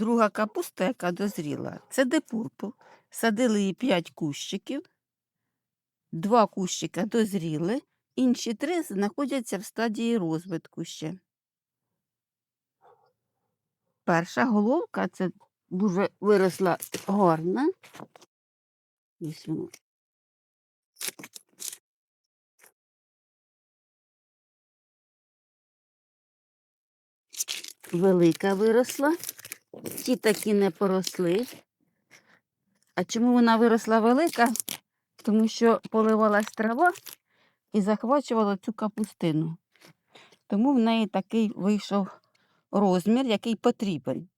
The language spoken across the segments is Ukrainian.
Друга капуста, яка дозріла, це депурпл. Садили її 5 кущиків. Два кущика дозріли, інші три знаходяться в стадії розвитку ще. Перша головка це дуже виросла гарна. Ось. Велика виросла. Ті такі не поросли. А чому вона виросла велика? Тому що поливалась трава і захвачувала цю капустину. Тому в неї такий вийшов розмір, який потрібен.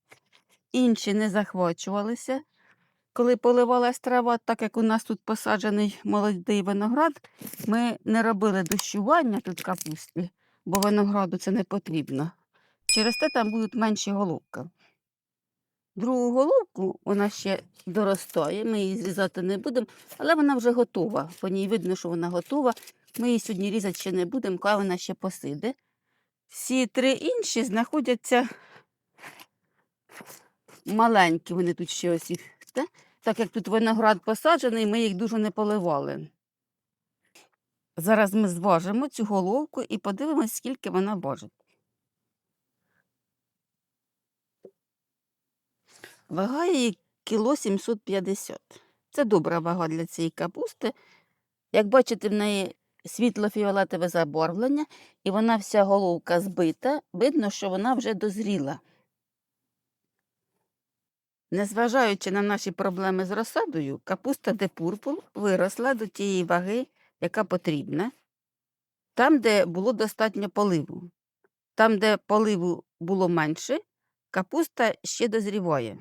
Інші не захвачувалися. Коли поливалась трава, так як у нас тут посаджений молодий виноград, ми не робили дощування тут капусти, бо винограду це не потрібно. Через те там будуть менші головки. Другу головку вона ще доростає, ми її зрізати не будемо, але вона вже готова. По ній видно, що вона готова. Ми її сьогодні різати ще не будемо, коли вона ще посиде. Всі три інші знаходяться маленькі, вони тут ще ось їх. те. Так як тут виноград посаджений, ми їх дуже не поливали. Зараз ми зважимо цю головку і подивимось, скільки вона важить. Вага її кіло 750. Це добра вага для цієї капусти. Як бачите, в неї світло-фіолетове забарвлення, і вона вся головка збита. Видно, що вона вже дозріла. Незважаючи на наші проблеми з розсадою, капуста де пурпур виросла до тієї ваги, яка потрібна. Там, де було достатньо поливу. Там, де поливу було менше, капуста ще дозріває.